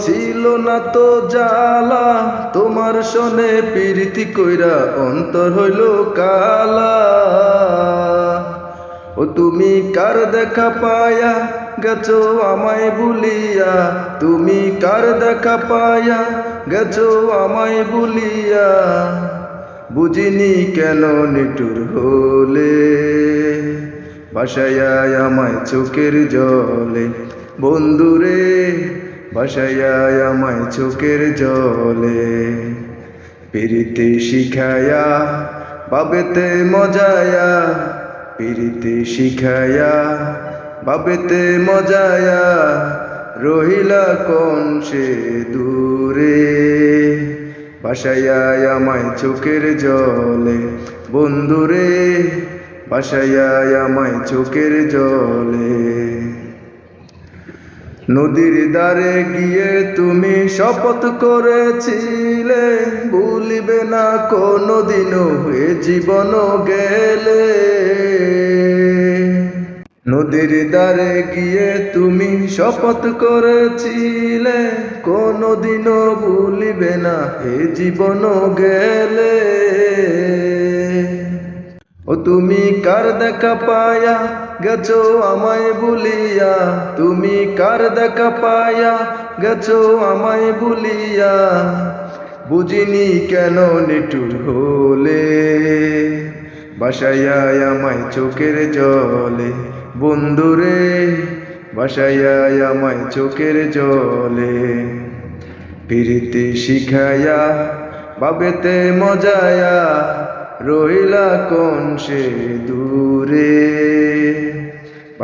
ছিল না তো জালা তোমার সনে প্রীতি কইরা অন্তর হইল কালা। ও তুমি কার দেখা পায়া? গেছো আমায় ভুলিয়া। তুমি কার দেখা পায়া? গেছো আমায় ভুলিয়া। বুঝিনি কেন নিটুর হলে। বাসায় আমায় চোখের জলে। বন্ধুরে বাসায় আমায় চোখের জলে, পিরিতে শিখায়া, বাবেতে মজায়া, পিরিতে শিখায়া, বাবেতে মজায়া, রহিলা কোন সে দূরে? বাসায় আমায় চোখের জলে, বন্ধুরে, বাসায় আমায় চোখের জলে। নদীর দ্বারে গিয়ে তুমি শপথ করেছিলে। ভুলিবে না কোনো দিনও হয়ে জীবন গেলে। নদীর দ্বারে গিয়ে তুমি শপথ করেছিলে। কোনো দিনও ভুলিবে না হে জীবন গেলে। ও তুমি কার দেখা পায়া গেছো আমায় ভুলিয়া, তুমি কার দেখা পায়া গেছো আমায় ভুলিয়া? বুঝিনি কেন নিটুর হলে বাসায় আমায় চোখের জলে। বন্ধুরে বাসায় আমায় চোখের জলে। প্রীতি শিখায়া বাবেতে মজায়া রইলা কোন সে দূরে?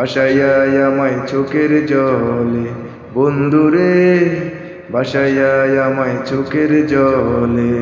বাসায় আমায় চোখের জলে। বন্ধুরে বাসায় আমায় চোখের জলে।